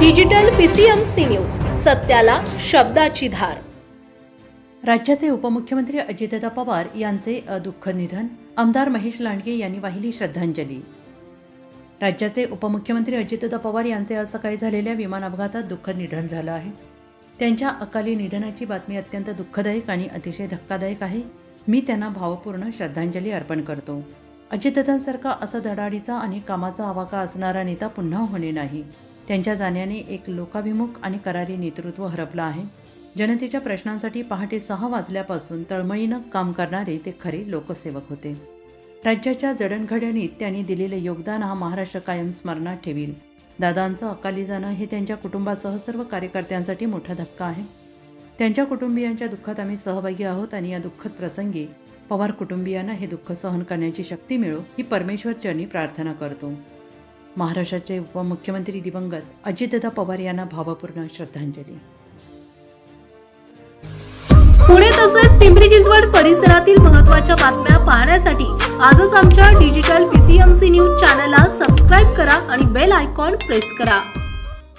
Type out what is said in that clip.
Digital PCMC news सत्याला शब्दाची धार. राज्याचे उपमुख्यमंत्री अजितदा पवार यांचे दुःख निधन. आमदार महेश लांडगे यांनी वाहिली श्रद्धांजली. राज्याचे उपमुख्यमंत्री अजितदा पवार यांचे आज सकाळी झालेल्या विमान अपघातात दुःख निधन झालं आहे. त्यांच्या अकाली निधनाची बातमी अत्यंत दुःखदायक आणि अतिशय धक्कादायक आहे. मी त्यांना भावपूर्ण श्रद्धांजली अर्पण करतो. अजितदादांसारखा असा धडाडीचा आणि कामाचा आवाका असणारा नेता पुन्हा होणे नाही. त्यांच्या जाण्याने एक लोकाभिमुख आणि करारी नेतृत्व हरपलं आहे. जनतेच्या प्रश्नांसाठी पहाटे सहा वाजल्यापासून तळमळीनं काम करणारे ते खरे लोकसेवक होते. राज्याच्या जडणघडणीत त्यांनी दिलेले योगदान हा महाराष्ट्र कायम स्मरणात ठेवील. दादांचं अकाली जाणं हे त्यांच्या कुटुंबासह सर्व कार्यकर्त्यांसाठी मोठा धक्का आहे. त्यांच्या कुटुंबियांच्या दुःखात आम्ही सहभागी आहोत आणि या दुःखद प्रसंगी पवार कुटुंबियांना हे दुःख सहन करण्याची शक्ती मिळो ही परमेश्वर चरणी प्रार्थना करतो. महाराष्ट्राचे उपमुख्यमंत्री दिवंगत अजितदादा पवार यांना भावपूर्ण श्रद्धांजली. पुणे तसेच पिंपरी चिंचवड परिसरातील महत्त्वाच्या बातम्या पाहण्यासाठी आजच आमच्या डिजिटल पीसीएमसी न्यूज चॅनलला सबस्क्राईब करा आणि बेल आयकॉन प्रेस करा.